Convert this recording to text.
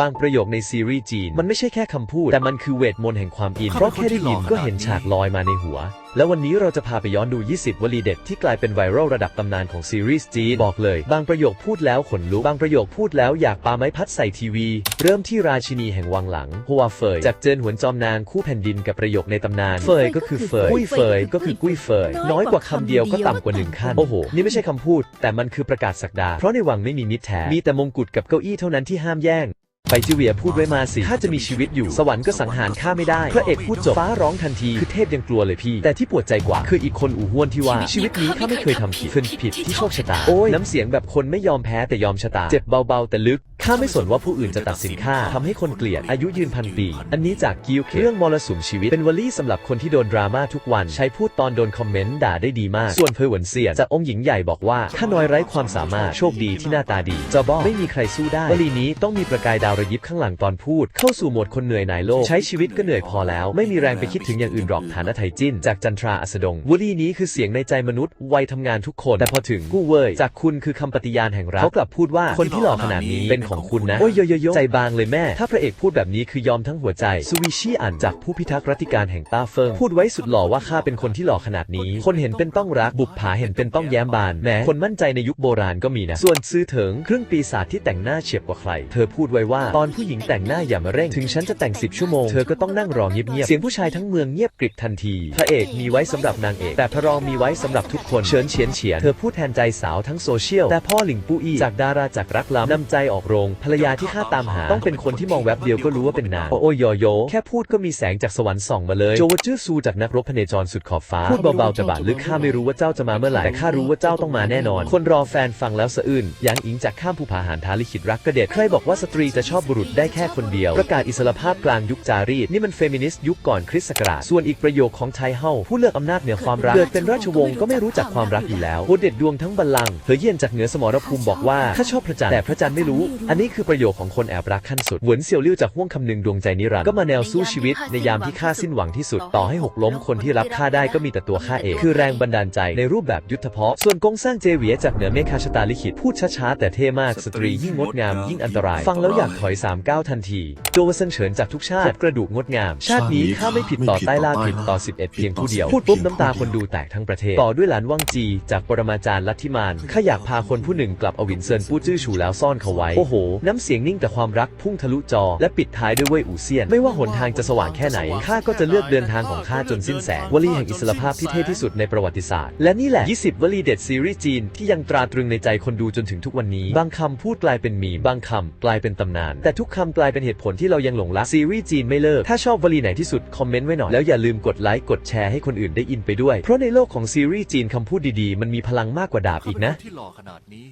บางประโยคในซีรีส์จีน มันไม่ใช่แค่คำพูด แต่มันคือเวทมนต์แห่งความอิน เพราะแค่ได้ยินก็เห็นฉากลอยมาในหัว แล้ววันนี้เราจะพาไปย้อนดู 20 วลีเด็ดที่กลายเป็นไวรัลระดับตำนานของซีรีส์จีน บอกเลย บางประโยคพูดแล้วขนลุก บางประโยคพูดแล้วอยากปาไม้พัดใส่ทีวี เริ่มที่ราชินีแห่งวังหลังฮัวเฟยจากเจินหวนจอมนางคู่แผ่นดินกับประโยคในตำนาน เฟยก็คือเฟยกุ้ยเฟยก็คือกุ้ยเฟย น้อยกว่าคำเดียวก็ต่ำกว่าหนึ่งขั้น โอ้โห นี่ไม่ใช่คำพูด แต่มันคือประกาศสักดา เพราะในวังไม่มีมิตรแท้ มีแต่มงกุฎกับเก้าอี้เท่านั้นที่ห้ามแย่ง ไปจิเวียพูดไว้มาสิ ถ้าจะมีชีวิตอยู่ สวรรค์ก็สังหารข้าไม่ได้ พระเอกพูดจบ ฟ้าร้องทันที คือเทพยังกลัวเลยพี่ แต่ที่ปวดใจกว่า คืออีกคนอู่ห้วนที่ว่า ชีวิตนี้ข้าไม่เคยทำผิดเพิ่นผิดที่โชคชะตา โอ้ย น้ำเสียงแบบคนไม่ยอมแพ้แต่ยอมชะตา เจ็บเบาๆ แต่ลึก ข้าไม่สนว่าผู้อื่นจะตัดสินข้าทำให้คนเกลียด อายุยืนพันปี อันนี้จากกิวเคเรื่องมรสุมชีวิต เป็นวลีสำหรับคนที่โดนดราม่าทุกวัน ใช้พูดตอนโดนคอมเมนต์ด่าได้ดีมาก ส่วนเพอเหวินเซียนจากองค์หญิงใหญ่บอกว่าข้าน้อยไร้ความสามารถ โชคดีที่หน้าตาดีจะบอกไม่มีใครสู้ได้วลีนี้ต้องมีประกายดาวระยิบข้างหลังตอนพูด เข้าสู่โหมดคนเหนื่อยหน่ายโลก ใช้ชีวิตก็เหนื่อยพอแล้ว ไม่มีแรงไปคิดถึงอย่างอื่นหรอกฐานะไทยจิ้น จากจันทราอัสดงวลีนี้คือเสียงในใจมนุษย์วัยทำงานทุกคน แต่พอถึงกู้เว่ยจากคุณคือคำปฏิญาณแห่งรักเขากลับพูดว่าคนที่หล่อขนาดนี้เป็นของคุณนะโอ้ยโยโยโยใจบางเลยแม่ ถ้าพระเอกพูดแบบนี้คือยอมทั้งหัวใจซูวิชีอ่านจากผู้พิทักษ์รัติการแห่งต้าเฟิงพูดไว้สุดหล่อว่าข้าเป็นคนที่หล่อขนาดนี้ คนเห็นเป็นต้องรักบุปผาเห็นเป็นต้องแย้มบานแหมคนมั่นใจในยุคโบราณก็มีนะส่วนซื้อเถิงเครื่องปีศาจที่แต่งหน้าเฉียบกว่าใคร เธอพูดไว้ว่าตอนผู้หญิงแต่งหน้าอย่ามาเร่ง ถึงฉันจะแต่ง 10 ชั่วโมง เธอก็ต้องนั่งรอเงียบๆ เสียงผู้ชายทั้งเมืองเงียบกริบทันที พระเอกมีไว้สำหรับนางเอก แต่พระรองมีไว้สำหรับทุกคน เฉินเฉียนเฉียน เธอพูดแทนใจสาวทั้งโซเชียล แต่พ่อหลิงปูอี้จากดาราจากรักล้ำนำใจออกโรง ภรรยาที่ข้าตามหา ต้องเป็นคนที่มองแวบเดียวก็รู้ว่าเป็นนางโอ้ยโยโยแค่พูดก็มีแสงจากสวรรค์ส่องมาเลย โจวจื้อซูจากนักรบพเนจรสุดขอบฟ้า พูดเบาๆแต่บาดลึกข้าไม่รู้ว่าเจ้าจะมาเมื่อไหร่ แต่ข้ารู้ว่าเจ้าต้องมาแน่นอน คนรอแฟนฟังแล้วสะอื้นยางอิงจากข้ามภูผาหารท้าลิขิตรักกระเด็ดใครบอกว่าสตรีจะชอบอบุรุษได้แค่คนเดียว ประกาศอิสรภาพกลางยุคจารีตนี่มันเฟมินิสต์ยุคก่อนคริสต์ศักราชส่วนอีกประโยคของไทเฮาผู้เลือกอำนาจเหนือความรักเกิดเป็นราชวงศ์ก็ไม่รู้จักความรักอยู่แล้วโคเด็ดดวงทั้งบัลลังก์เธอเยี่ยนจากเหนือสมรภูมิบอกว่าถ้าชอบพระจันทร์แต่พระจันทร์ไม่รู้ อันนี้คือประโยคของคนแอบรักขั้นสุดหวนเซียวลิ่วจากห่วงคำนึงดวงใจนิรันดร์ก็มาแนวสู้ชีวิตในยามที่ข้าสิ้นหวังที่สุดต่อให้หกล้มคนที่รับข้าได้ก็มีแต่ตัวข้าเอง คือแรงบันดาลใจในรูปแบบยุทธภพส่วนกงสร้างเจเวียจากเหนือเมฆาชตาลิขิตพูดช้าๆแต่เท่มากสตรียิ่งงดงามยิ่งอันตราย ฟังแล้วอยากถอย3ามก้าวทันทีโจวเซินเฉินจากทุกชาติกระดูกงดงาม ชาตินี้ข้าไม่ผิดต่อใต้ล่าผิดต่อ 11 เพียงผู้เดียว พูดปุ๊บน้ำตาคนดูแตกทั้งประเทศ ต่อด้วยหลานว่างจี จากปรมาจารย์ลัทธิมานข้าอยากพาคนผู้หนึ่งกลับเอาหวินเซินปู้จื้อฉูแล้วซ่อนเขาไว้ โอ้โห น้ำเสียงนิ่งแต่ความรักพุ่งทะลุจอ และปิดท้ายด้วยเว่ยอู่เซียน ไม่ว่าหนทางจะสว่างแค่ไหนข้าก็จะเลือกเดินทางของข้าจนสิ้นแสงวลีแห่งอิสรภาพที่เท่ที่สุดในประวัติศาสตร์ และนี่แหละ 20 วลีเด็ดซีรีส์จีนที่ยังตราตรึงในใจคนดูจนถึงทุกวันนี้ บางคำพูดกลายเป็นมีมบางคำกลายเป็นตำนานแต่ทุกคำกลายเป็นเหตุผลที่เรายังหลงรักซีรีส์จีนไม่เลิก ถ้าชอบวลีไหนที่สุดคอมเมนต์ไว้หน่อย แล้วอย่าลืมกดไลค์กดแชร์ให้คนอื่นได้อินไปด้วย เพราะในโลกของซีรีส์จีนคำพูดดีๆ มันมีพลังมากกว่าดาบอีกนะที่หล่อขนาดนี้